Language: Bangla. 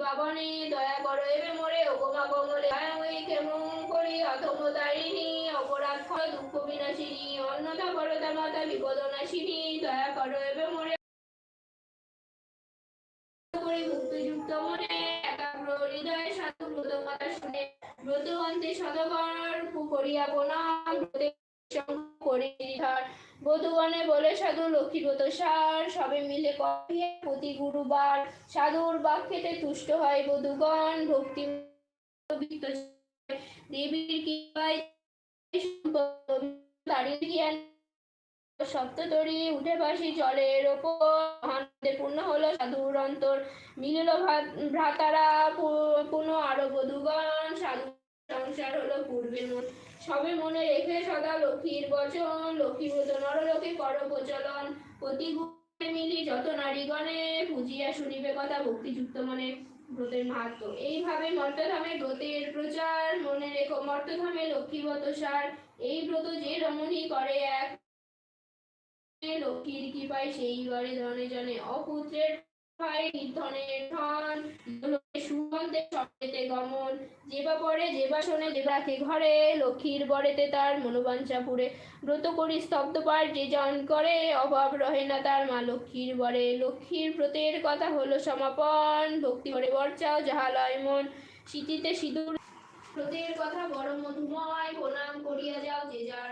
পাবনে দয়া করো, এবে মোরে ওগমা কমলে অপরাধ দুঃখ বিনাশিনী অন্নদা করদা মাতা বিপদ নাশিনী, দয়া করো, এবে মোরে মুক্তিযুক্ত মনে, একাগ্র হৃদয়ে সাধু ব্রত মাতা শুনে ব্রত অন্তে শতকর করিয়া প্রণাম করি নিধার। বলে, সাধু সার। সবে মিলে প্রতি গুরুবার। সাধুর বাক্যেতে তুষ্ট হয় বধুগণ। ভক্তি দেবীর জ্ঞান উঠে পাশি জলের ওপর। পূর্ণ হলো সাধুর অন্তর। মিলিল ভ্রাতারা পুনঃ আরও বধুগণ। সাধু সংসার হলো পূর্বের মন। সবে মনে রেখে সদা লক্ষ্মীর বচন লক্ষ্মীব্রত নরলোকে কর প্রচলন মিলি যত নারীগণে পুজিয়া শুনিবে কথা ভক্তিযুক্ত মনে। ব্রতের মাহাত্ম, এইভাবে মর্তধামে ব্রতের প্রচার। মনে রেখো মর্তধামে লক্ষ্মীব্রত সার। এই ব্রত যে রমণী করে এক লক্ষ্মীর কি পায় সেই বাড়ি ধনে জনে। অপুত্রের ভাই ধন। সুগন্ধে সবেতে গমন। যেবা পরে যেবা শোনে যেবাকে ঘরে, লক্ষ্মীর বরেতে তার মনোবাঞ্ছা পুরে ব্রত করি যে জন করে, অভাব রহে না তার মা লক্ষ্মীর বরে। লক্ষ্মীর ব্রতের কথা হলো সমাপন, ভক্তি করে বরচাও যাহালয় মন। স্মৃতিতে সিঁদুর ব্রতের কথা বড় মধুময় প্রণাম করিয়া যাও যে যার